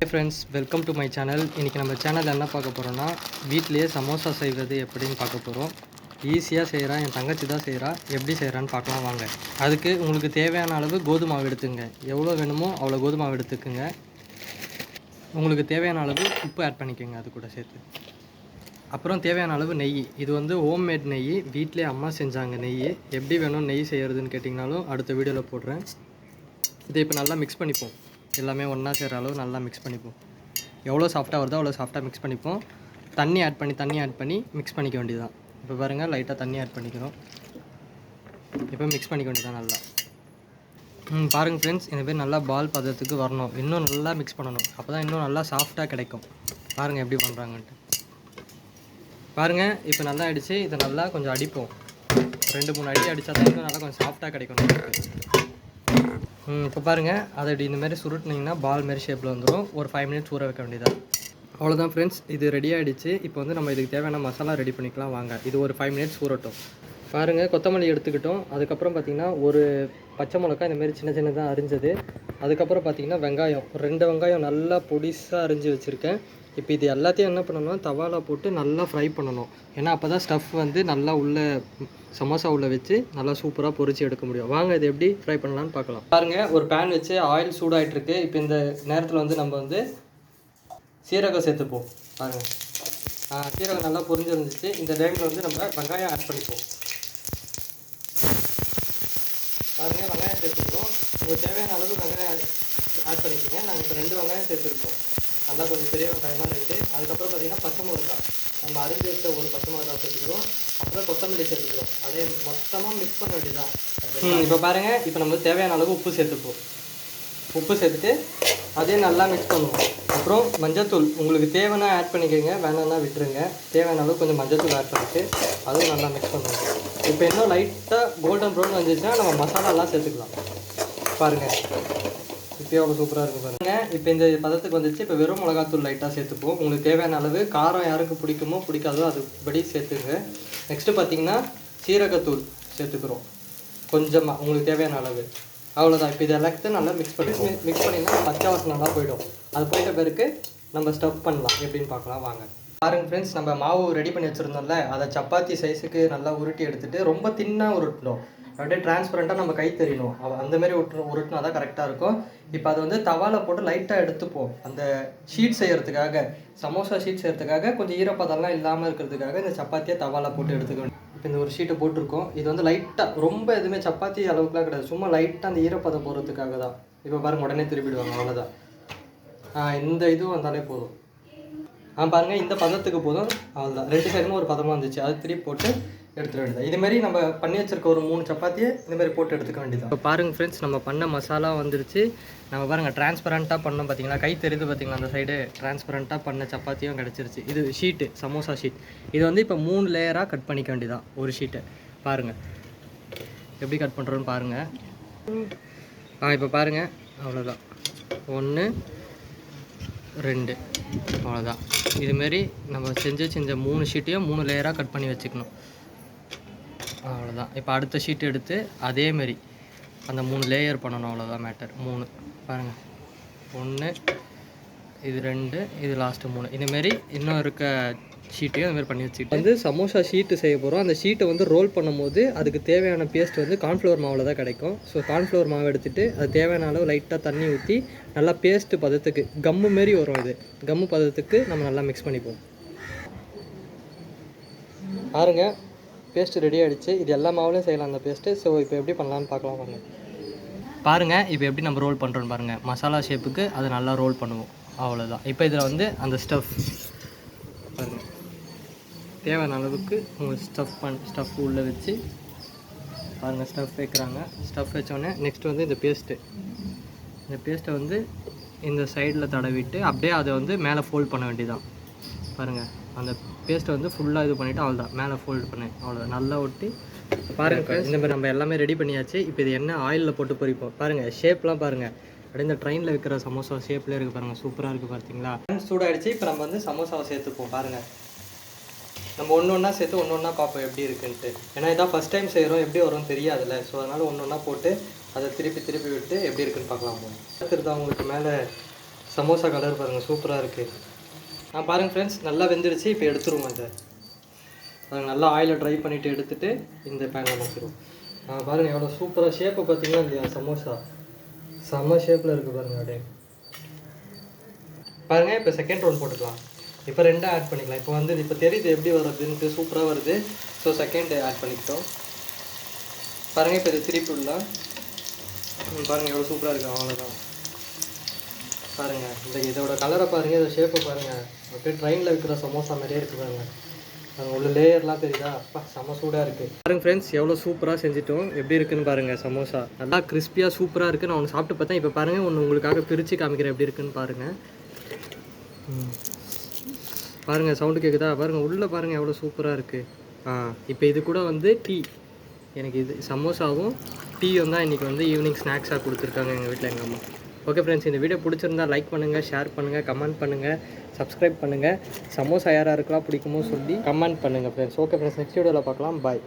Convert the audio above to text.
Hey friends welcome to my channel இன்றைக்கி நம்ம சேனலில் என்ன பார்க்க போகிறோன்னா வீட்டிலேயே சமோசா செய்வது எப்படின்னு பார்க்க போகிறோம் ஈஸியாக செய்கிறா என் தங்கச்சி தான் செய்கிறா எப்படி செய்கிறான்னு பார்க்கலாம் வாங்க. அதுக்கு உங்களுக்கு தேவையான அளவு கோதுமை மாவு எடுத்துங்க. எவ்வளோ வேணுமோ அவ்வளோ கோதுமை மாவு எடுத்துக்குங்க. உங்களுக்கு தேவையான அளவு உப்பு ஆட் பண்ணிக்கோங்க அது கூட சேர்த்து. அப்புறம் தேவையான அளவு நெய். இது வந்து ஹோம்மேட் நெய். வீட்டிலே அம்மா செஞ்சாங்க நெய். எப்படி வேணும் நெய் செய்கிறதுன்னு கேட்டிங்கனாலும் அடுத்த வீடியோவில் போடுறேன். இதை இப்போ நல்லா மிக்ஸ் பண்ணிப்போம். எல்லாமே ஒன்றா சேர்கிற அளவு நல்லா மிக்ஸ் பண்ணிப்போம். எவ்வளோ சாஃப்டாக வருதோ அவ்வளோ சாஃப்டாக மிக்ஸ் பண்ணிப்போம். தண்ணி ஆட் பண்ணி தண்ணி ஆட் பண்ணி மிக்ஸ் பண்ணிக்க வேண்டியதுதான். இப்போ பாருங்கள் லைட்டாக தண்ணி ஆட் பண்ணிக்கிறோம். இப்போ மிக்ஸ் பண்ணிக்க வேண்டியதான் நல்லா. ம் பாருங்கள் ஃப்ரெண்ட்ஸ் இந்த பேர் நல்லா பால் பதத்துக்கு வரணும். இன்னும் நல்லா மிக்ஸ் பண்ணணும். அப்போ தான் இன்னும் நல்லா சாஃப்டாக கிடைக்கும். பாருங்கள் எப்படி பண்ணுறாங்கன்ட்டு பாருங்கள் இப்போ நல்லா அடித்து இதை நல்லா கொஞ்சம் அடிப்போம். ரெண்டு மூணு அடி அடித்தா தான் இன்னும் நல்லா கொஞ்சம் சாஃப்டாக கிடைக்கும் நமக்கு இப்போ பாருங்கள் அதை இப்படி இந்த மாதிரி சுருட்டினீங்கன்னா பால் மாதிரி ஷேப்பில் வந்துடும் ஒரு ஃபைவ் மினிட்ஸ் ஊற வைக்க வேண்டியதா? அவ்வளோதான் ஃப்ரெண்ட்ஸ் இது ரெடி ஆகிடுச்சு இப்போ வந்து நம்ம இதுக்கு தேவையான மசாலா ரெடி பண்ணிக்கலாம். வாங்க. இது ஒரு ஃபைவ் மினிட்ஸ் ஊறட்டும். பாருங்கள் கொத்தமல்லி எடுத்துக்கிட்டோம். அதுக்கப்புறம் பார்த்தீங்கன்னா ஒரு பச்சை மிளகா இந்தமாரி சின்ன சின்னதாக அரிஞ்சது. அதுக்கப்புறம் பார்த்தீங்கன்னா வெங்காயம். ரெண்டு வெங்காயம் நல்லா பொடிசாக அரிஞ்சு வச்சுருக்கேன். இப்போ இது எல்லாத்தையும் என்ன பண்ணணும்னா தவால போட்டு நல்லா ஃப்ரை பண்ணணும். ஏன்னா அப்போ தான் ஸ்டஃப் வந்து நல்லா உள்ளே சமோசா உள்ள வச்சு நல்லா சூப்பராக பொறிச்சு எடுக்க முடியும். வாங்க இது எப்படி ஃப்ரை பண்ணலான்னு பார்க்கலாம். பாருங்கள் ஒரு பேன் வச்சு ஆயில் சூடாயிட்டு இருக்கு இப்போ இந்த நேரத்தில் வந்து நம்ம வந்து சீரகம் சேர்த்துப்போம். பாருங்கள் சீரகம் நல்லா பொரிஞ்சிருந்துச்சு. இந்த டைமில் வந்து நம்ம வெங்காயம் ஆட் பண்ணிப்போம். பாருங்க வெங்காயம் சேர்த்துக்கிறோம் உங்களுக்கு தேவையான அளவு வெங்காயம் ஆட் பண்ணிக்கோங்க. நாங்கள் இப்போ ரெண்டு வெங்காயம் சேர்த்துருக்கோம். நல்லா கொஞ்சம் பெரிய வெங்காயமாக ரெண்டு. அதுக்கப்புறம் பார்த்தீங்கன்னா பச்சை மிளகா நம்ம அரிஞ்சு வச்ச ஒரு பச்சை மிளகா சேர்த்துக்கிறோம் அப்புறம் கொத்தமல்லி சேர்த்துக்கிறோம் அதே மொத்தமாக மிக்ஸ் பண்ண வேண்டியதான் இப்போ பாருங்க. இப்போ நம்ம தேவையான அளவு உப்பு சேர்த்துப்போம். உப்பு சேர்த்துட்டு அதையும் நல்லா மிக்ஸ் பண்ணுவோம். அப்புறம் மஞ்சத்தூள். உங்களுக்கு தேவைன்னா ஆட் பண்ணிக்கோங்க. வேணாம்னா விட்டுருங்க. தேவையான அளவு கொஞ்சம் மஞ்சத்தூள் ஆட் பண்ணிட்டு அதுவும் நல்லா மிக்ஸ் பண்ணுவோம். இப்போ இன்னும் லைட்டாக கோல்டன் ப்ரௌன் வந்துச்சுன்னா நம்ம மசாலாலாம் சேர்த்துக்கலாம். பாருங்கள் இப்போ அவ்வளோ சூப்பராக இருக்குது பாருங்க. இப்போ இந்த பதத்துக்கு வந்துச்சு. இப்போ வெறும் மிளகாத்தூள் லைட்டாக சேர்த்துப்போம். உங்களுக்கு தேவையான அளவு காரம் யாருக்கு பிடிக்குமோ பிடிக்காதோ அதுபடி சேர்த்துங்க. நெக்ஸ்ட்டு பார்த்தீங்கன்னா சீரகத்தூள் சேர்த்துக்கிறோம். கொஞ்சமாக உங்களுக்கு தேவையான அளவு. அவ்வளோதான் இப்போ இது எல்லாத்தையும் நல்லா மிக்ஸ் பண்ணி மிக்ஸ் பண்ணிங்கன்னா பச்சை வாசனை நல்லா போயிடும். அது போயிட்ட பிறகு நம்ம ஸ்டஃப் பண்ணலாம். எப்படின்னு பார்க்கலாம். வாங்க. பாருங்க ஃப்ரெண்ட்ஸ் நம்ம மாவு ரெடி பண்ணி வச்சுருந்தோம்ல. அதை சப்பாத்தி சைஸுக்கு நல்லா உருட்டி எடுத்துட்டு ரொம்ப தின்னாக உருட்டணும். அப்படியே டிரான்ஸ்பரண்ட்டாக நம்ம கை தெரியணும் அவள் அந்த மாதிரி உருட்டு உருட்டினா தான் கரெக்டாக இருக்கும். இப்போ அதை வந்து தவால போட்டு லைட்டாக எடுத்துப்போம் அந்த ஷீட் செய்யறதுக்காக சமோசா ஷீட் செய்யறதுக்காக கொஞ்சம் ஈரப்பதம்லாம் இல்லாமல் இருக்கிறதுக்காக இந்த சப்பாத்தியை தவால போட்டு எடுத்துக்கணும் இப்போ இந்த ஒரு ஷீட்டை போட்டிருக்கோம். இது வந்து லைட்டாக ரொம்ப எதுவுமே சப்பாத்தி அளவுக்குலாம் கிடையாது. சும்மா லைட்டாக அந்த ஈரப்பதம் போகிறதுக்காக தான். இப்போ பாருங்க உடனே திருப்பிடுவாங்க. அவ்வளோதான் ஆ இந்த இதுவும் வந்தாலே போதும். ஆ பாருங்கள் இந்த பதத்துக்கு போதும். அவ்வளோதான் ரெண்டு சைடுமே ஒரு பதமாக இருந்துச்சு. அது திருப்பி போட்டு எடுத்துட வேண்டியது இது மாதிரி நம்ம பண்ணி வச்சிருக்க ஒரு மூணு சப்பாத்தியை இந்த மாதிரி போட்டு எடுத்துக்க வேண்டியது இப்போ பாருங்க ஃப்ரெண்ட்ஸ் நம்ம பண்ண மசாலா வந்துருச்சு. நம்ம பாருங்க டிரான்ஸ்பரண்ட்டாக பண்ணோம் பார்த்தீங்களா கை தெரியுது பார்த்தீங்களா அந்த சைடு டிரான்ஸ்பரண்ட்டாக பண்ண சப்பாத்தியும் கிடச்சிருச்சு. இது ஷீட்டு சமோசா ஷீட் இது வந்து இப்போ மூணு லேயராக கட் பண்ணிக்க வேண்டியதான் ஒரு ஷீட்டை பாருங்க. எப்படி கட் பண்ணுறோன்னு பாருங்க. ஆ இப்போ பாருங்க. அவ்வளோதான் ஒன்று ரெண்டு. அவ்வளோதான் இதுமாரி நம்ம செஞ்சு செஞ்ச மூணு ஷீட்டையும் மூணு லேயராக கட் பண்ணி வச்சுக்கணும். அவ்வளோதான் இப்போ அடுத்த ஷீட் எடுத்து அதேமாரி அந்த மூணு லேயர் பண்ணணும் அவ்வளோதான் மேட்டர் மூணு. பாருங்கள் ஒன்று இது ரெண்டு இது லாஸ்ட்டு மூணு. இந்தமாரி இன்னும் இருக்க ஷீட்டையும் அதுமாரி பண்ணி வச்சுக்கிட்டு வந்து சமோசா ஷீட்டு செய்ய போகிறோம் அந்த ஷீட்டை வந்து ரோல் பண்ணும்போது அதுக்கு தேவையான பேஸ்ட் வந்து கார்ன்ஃப்ளவர் மாவில் தான் கிடைக்கும். ஸோ கார்ன்ஃப்ளவர் மாவு எடுத்துகிட்டு அது தேவையான அளவு லைட்டாக தண்ணி ஊற்றி நல்லா பேஸ்ட்டு பதத்துக்கு கம்மு மாரி வரும் இது. கம்மு பதத்துக்கு நம்ம நல்லா மிக்ஸ் பண்ணிப்போம். பாருங்கள் பேஸ்ட்டு ரெடி ஆகிடுச்சு இது எல்லா மாவுலையும் செய்யலாம் அந்த பேஸ்ட்டு ஸோ இப்போ எப்படி பண்ணலான்னு பார்க்கலாம் வாங்க. பாருங்கள் இப்போ எப்படி நம்ம ரோல் பண்ணுறோன்னு பாருங்கள் மசாலா ஷேப்புக்கு அதை நல்லா ரோல் பண்ணுவோம். அவ்வளோதான் இப்போ இதில் வந்து அந்த ஸ்டஃப் பாருங்கள் தேவையான அளவுக்கு உங்கள் ஸ்டஃப் பண் ஸ்டஃப் உள்ளே வச்சு பாருங்கள் ஸ்டஃப் வைக்கிறாங்க. ஸ்டஃப் வச்சோடனே நெக்ஸ்ட் வந்து இந்த பேஸ்ட்டு இந்த பேஸ்ட்டை வந்து இந்த சைடில் தடவிட்டு அப்படியே அதை வந்து மேலே ஃபோல்ட் பண்ண வேண்டியதான் பாருங்கள் அந்த பேஸ்ட்டை வந்து ஃபுல்லாக இது பண்ணிவிட்டு அவ்வளோதான் மேலே ஃபோல்ட் பண்ணேன் அவ்வளோதான் நல்லா ஒட்டி பாருங்கள் இந்த மாதிரி நம்ம எல்லாமே ரெடி பண்ணியாச்சு. இப்போ இது என்ன ஆயிலில் போட்டு பொரிப்போம்? பாருங்கள் ஷேப்லாம் பாருங்கள் அப்படியே இந்த ட்ரெயினில் வைக்கிற சமோசா ஷேப்லேயே இருக்குது பாருங்கள் சூப்பராக இருக்குது பார்த்தீங்களா சூடாகிடுச்சு இப்போ நம்ம வந்து சமோசாவை சேர்த்துப்போம். பாருங்கள் நம்ம ஒன்று ஒன்றா சேர்த்து ஒன்று ஒன்றா பார்ப்போம் எப்படி இருக்குன்ட்டு. ஏன்னா இதான் ஃபஸ்ட் டைம் செய்கிறோம் எப்படி வரும்னு தெரியாதுல்ல. ஸோ அதனால் ஒன்று ஒன்றா போட்டு அதை திருப்பி திருப்பி விட்டு எப்படி இருக்குன்னு பார்க்கலாம் போகும் அவங்களுக்கு மேலே சமோசா கலர் பாருங்கள் சூப்பராக இருக்குது பாருங்கள் ஃப்ரெண்ட்ஸ் நல்லா வெந்துடுச்சு இப்போ எடுத்துருவோம் இதை. நாங்கள் நல்லா ஆயிலை ட்ரை பண்ணிவிட்டு எடுத்துட்டு இந்த பேனில் மாற்றிடுவோம் ஆ பாருங்கள் எவ்வளோ சூப்பராக ஷேப்பை பார்த்தீங்கன்னா இந்த சமோசா. செம்ம ஷேப்பில் இருக்குது பாருங்கள் அப்படியே. பாருங்கள் இப்போ செகண்ட் ரவுண்ட் போட்டுக்கலாம். இப்போ ரெண்டாக ஆட் பண்ணிக்கலாம். இப்போ வந்து இப்போ தெரியுது எப்படி வருதுன்ட்டு சூப்பராக வருது. ஸோ செகண்ட் ஆட் பண்ணிக்கிட்டோம். பாருங்கள் இப்போ இது திருப்பி விடலாம் பாருங்கள் எவ்வளோ சூப்பராக இருக்குது அவ்வளோதான் பாருங்கள் இந்த இதோட கலரை பாருங்கள் இதோட ஷேப்பை பாருங்கள் அப்படியே ட்ரெயினில் இருக்கிற சமோசா மாதிரியே இருக்குது பாருங்கள் உள்ள லேயர்லாம் தெரியுதா? அப்பா செம சூடாக இருக்குது பாருங்க ஃப்ரெண்ட்ஸ் எவ்வளோ சூப்பராக செஞ்சுட்டோம். எப்படி இருக்குன்னு பாருங்கள் சமோசா நல்லா கிறிஸ்பியாக சூப்பராக இருக்குது நான் ஒன்று சாப்பிட்டு பார்த்தேன். இப்போ பாருங்கள் ஒன்று உங்களுக்காக பிரித்து காமிக்கிறேன் எப்படி இருக்குன்னு பாருங்கள் ம். சவுண்டு கேட்குதா பாருங்கள் உள்ளே பாருங்கள் எவ்வளோ சூப்பராக இருக்குது ஆ இப்போ இது கூட வந்து டீ எனக்கு இது சமோசாவும் டீயும் தான் இன்றைக்கி வந்து ஈவினிங் ஸ்நாக்ஸாக கொடுத்துருக்காங்க எங்கள் வீட்டில் எங்கள் அம்மா. ஓகே ஃப்ரெண்ட்ஸ் இந்த வீடியோ பிடிச்சிருந்தா லைக் பண்ணுங்கள் ஷேர் பண்ணுங்கள் கமெண்ட் பண்ணுங்கள் சப்ஸ்கிரைப் பண்ணுங்கள் சமோசா யாராக இருக்கலாம் பிடிக்குமோ சொல்லி கமெண்ட் பண்ணுங்கள் ஃப்ரெண்ட்ஸ் ஓகே ஃப்ரெண்ட்ஸ் நெக்ஸ்ட் வீடியோவில் பார்க்கலாம். பாய்